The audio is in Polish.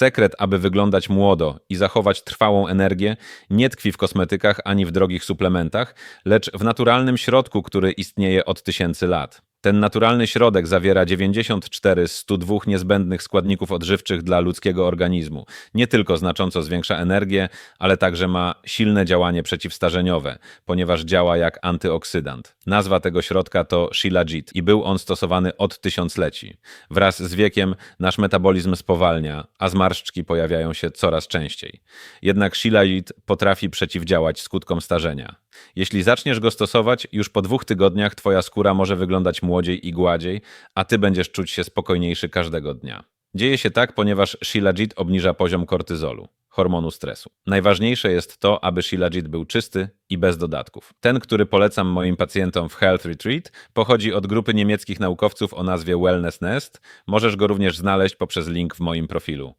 Sekret, aby wyglądać młodo i zachować trwałą energię, nie tkwi w kosmetykach ani w drogich suplementach, lecz w naturalnym środku, który istnieje od tysięcy lat. Ten naturalny środek zawiera 94 z 102 niezbędnych składników odżywczych dla ludzkiego organizmu. Nie tylko znacząco zwiększa energię, ale także ma silne działanie przeciwstarzeniowe, ponieważ działa jak antyoksydant. Nazwa tego środka to Shilajit i był on stosowany od tysiącleci. Wraz z wiekiem nasz metabolizm spowalnia, a zmarszczki pojawiają się coraz częściej. Jednak Shilajit potrafi przeciwdziałać skutkom starzenia. Jeśli zaczniesz go stosować, już po dwóch tygodniach twoja skóra może wyglądać młodziej i gładziej, a ty będziesz czuć się spokojniejszy każdego dnia. Dzieje się tak, ponieważ Shilajit obniża poziom kortyzolu, hormonu stresu. Najważniejsze jest to, aby Shilajit był czysty i bez dodatków. Ten, który polecam moim pacjentom w Health Retreat, pochodzi od grupy niemieckich naukowców o nazwie Wellness Nest. Możesz go również znaleźć poprzez link w moim profilu.